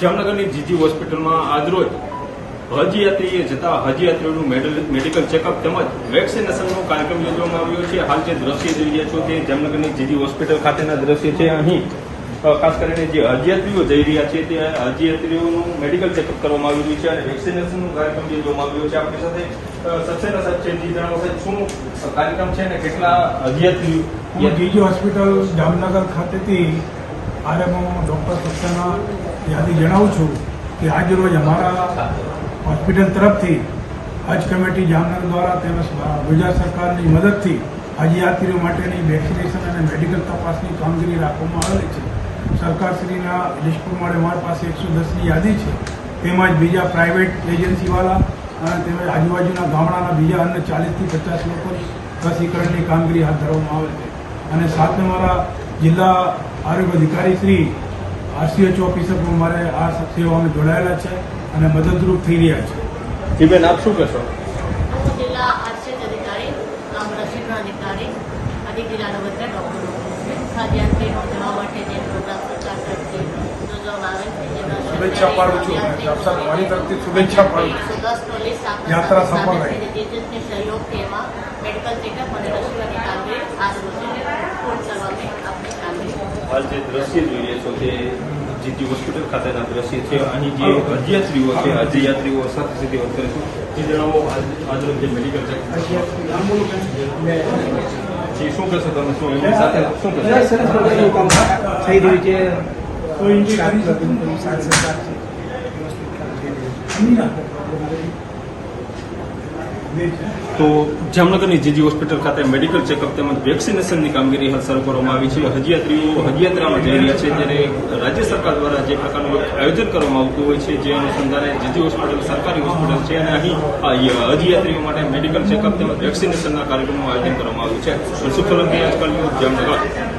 જામનગરની જીજી હોસ્પિટલમાં આજરોજ હજયાત્રીએ જતા હજયાત્રીઓનું મેડિકલ ચેકઅપ તેમજ વેક્સિનેશનનો કાર્યક્રમ યોજવામાં આવ્યો છે. હાલ જે દ્રશ્ય જોઈ રહ્યા છો તે જામનગરની જીજી હોસ્પિટલ ખાતેના દ્રશ્ય છે. અહીં ખાસ કરીને જે હજયાત્રીઓ જઈ રહ્યા છે તે હજયાત્રીઓનું મેડિકલ ચેકઅપ કરવામાં આવી રહ્યું છે અને વેક્સિનેશનનો કાર્યક્રમ યોજવામાં આવ્યો છે. આપણી સાથે સક્સેના સાહેબ છે. જણાવો સાહેબ, શું કાર્યક્રમ છે અને કેટલા હજયાત્રીઓ જીજી હોસ્પિટલ જામનગર ખાતેથી આરએમઓ ડોક્ટર સક્સેના યાદી જણાવું છું કે આજરોજ અમારા હોસ્પિટલ તરફથી હજ કમિટી જામનગર દ્વારા તેમજ ગુજરાત સરકારની મદદથી હજ યાત્રીઓ માટેની વેક્સિનેશન અને મેડિકલ તપાસની કામગીરી રાખવામાં આવેલી છે. સરકારશ્રીના લિસ્ટ પ્રમાણે અમારી પાસે એકસો દસની યાદી છે. તેમજ બીજા પ્રાઇવેટ એજન્સીવાળા અને તેમજ આજુબાજુના ગામડાના બીજા અન્ય ચાલીસથી પચાસ લોકોની રસીકરણની કામગીરી હાથ ધરવામાં આવે છે. અને સાથે મારા જિલ્લા આરોગ્ય અધિકારી શ્રી આરસીએચ ઓફિસર પણ મારે આ સેવાઓને જોડાયેલા છે અને મદદરૂપ થઈ રહ્યા છે. જીબેન આપ શું કહેશો? હું જિલ્લા આરસીએચ અધિકારી આમ રસીકરણ અધિકારી અધિક જિલ્લાના બધા ડૉક્ટરો ખાદ્યાંતરી નોંધવા માટે જે પ્રોગ્રામ સરકાર તરફથી શુભેચ્છા પાડું છું. તરફથી શુભેચ્છા પાડું યાત્રા સફળ રહી. એમાં મેડિકલ ચેકઅપ અને કામગીરી રોજ પૂર્ણ કરવાની આપણી કામગીરી હાલ જે દ્રશ્ય જોઈ રહ્યા છો તે જીજી હોસ્પિટલ ખાતેના દ્રશ્ય છે અહીં જે હજયાત્રીઓ છે હજયાત્રીઓ સાથે સીધી વાત કરીશું જે જણાવો આજ- જે મેડિકલ છે. શું કહેશો તમે? શું એમની સાથે શું કહેશો? કામ થઈ રહ્યું છે. કરી સરકાર છે. તો જામનગરની જીજી હોસ્પિટલ ખાતે મેડિકલ ચેકઅપ તેમજ વેક્સિનેશનની કામગીરી હાલ શરૂ કરવામાં આવી છે. હજયાત્રીઓ હજયાત્રામાં જઈ રહ્યા છે ત્યારે રાજ્ય સરકાર દ્વારા જે પ્રકારનું આયોજન કરવામાં આવતું હોય છે, જે અનુસંધાને જીજી હોસ્પિટલ, સરકારી હોસ્પિટલ છે અને અહીં હજયાત્રીઓ માટે મેડિકલ ચેકઅપ તેમજ વેક્સિનેશનના કાર્યક્રમનું આયોજન કરવામાં આવ્યું છે. સુખલંકી આજકાલ જામનગર.